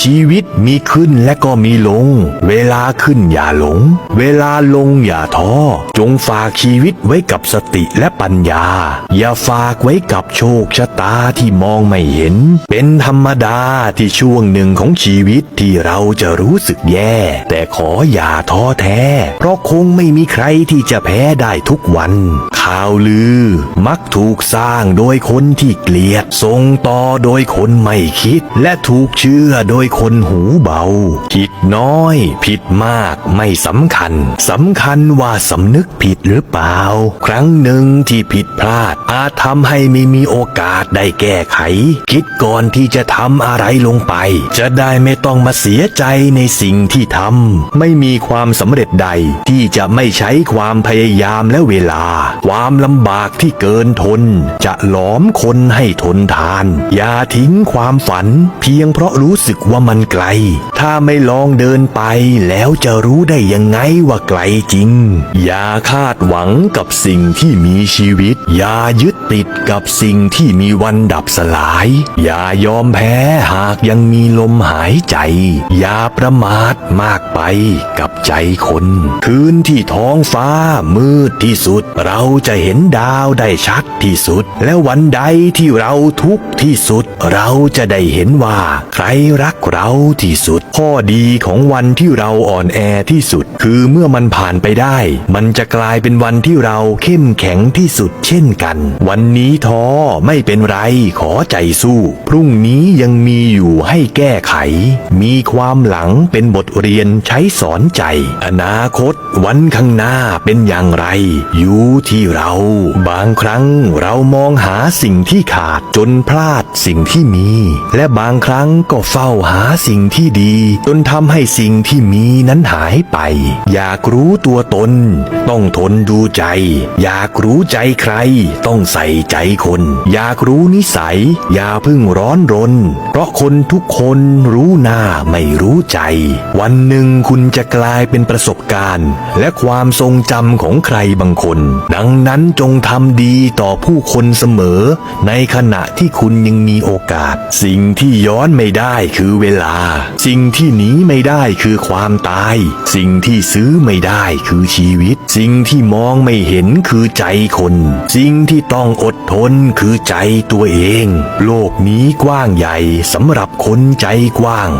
ชีวิตมีขึ้นและก็มีลง เวลาขึ้นอย่าหลง เวลาลงอย่าท้อ จงฝากชีวิตไว้กับสติและปัญญา อย่าฝากไว้กับโชคชะตาที่มองไม่เห็น เป็นธรรมดาที่ช่วงหนึ่งของชีวิตที่เราจะรู้สึกแย่ แต่ขออย่าท้อแท้ เพราะคงไม่มีใครที่จะแพ้ได้ทุกวัน ข่าวลือ มักถูกสร้างโดยคนที่เกลียด ส่งต่อโดยคนไม่คิด และถูกเชื่อโดยคนหูเบาคิดน้อย ผิดมากไม่สำคัญสำคัญว่าสำนึกผิดหรือเปล่า ครั้งหนึ่งที่ผิดพลาด อาจทำให้ไม่มีโอกาสได้แก้ไข คิดก่อนที่จะทำอะไรลงไป จะได้ไม่ต้องมาเสียใจในสิ่งที่ทำไม่มีความสำเร็จใด ที่จะไม่ใช้ความพยายามและเวลา ความลำบากที่เกินทน จะหลอมคนให้ทนทาน อย่าทิ้งความฝัน เพียงเพราะรู้สึกว่ามันไกล ถ้าไม่ลองเดินไปแล้วจะรู้ได้ยังไงว่าไกลจริง อย่าคาดหวังกับสิ่งที่มีชีวิต อย่ายึดติดกับสิ่งที่มีวันดับสลาย อย่ายอมแพ้หากยังมีลมหายใจ อย่าประมาทมากไปกับใจคน คืนที่ท้องฟ้ามืดที่สุด เราจะเห็นดาวได้ชัดที่สุด และวันใดที่เราทุกข์ที่สุด เราจะได้เห็นว่าใครรักเราที่สุด ข้อดีของวันที่เราอ่อนแอที่สุด คือเมื่อมันผ่านไปได้ มันจะกลายเป็นวันที่เราเข้มแข็งที่สุดเช่นกัน วันนี้ท้อไม่เป็นไรขอใจสู้ พรุ่งนี้ยังมีอยู่ให้แก้ไข มีความหลังเป็นบทเรียนใช้สอนใจ อนาคต วันข้างหน้าเป็นอย่างไร อยู่ที่เรา บางครั้งเรามองหาสิ่งที่ขาดจนพลาดสิ่งที่มี และบางครั้งก็เฝ้าหาสิ่งที่ดี จนทำให้สิ่งที่มีนั้นหายไป อยากรู้ตัวตน ต้องทนดูใจ อยากรู้ใจใคร ต้องใส่ใจคน อยากรู้นิสัย อย่าพึ่งร้อนรน เพราะคนทุกคนรู้หน้าไม่รู้ใจ วันหนึ่งคุณจะกลายเป็นประสบการณ์ และความทรงจำของใครบางคน ดังนั้นจงทำดีต่อผู้คนเสมอ ในขณะที่คุณยังมีโอกาส สิ่งที่ย้อนไม่ได้คือคือเวลา สิ่งที่หนีไม่ได้คือความตาย สิ่งที่ซื้อไม่ได้คือชีวิต สิ่งที่มองไม่เห็นคือใจคน สิ่งที่ต้องอดทนคือใจตัวเอง โลกนี้กว้างใหญ่สำหรับคนใจกว้าง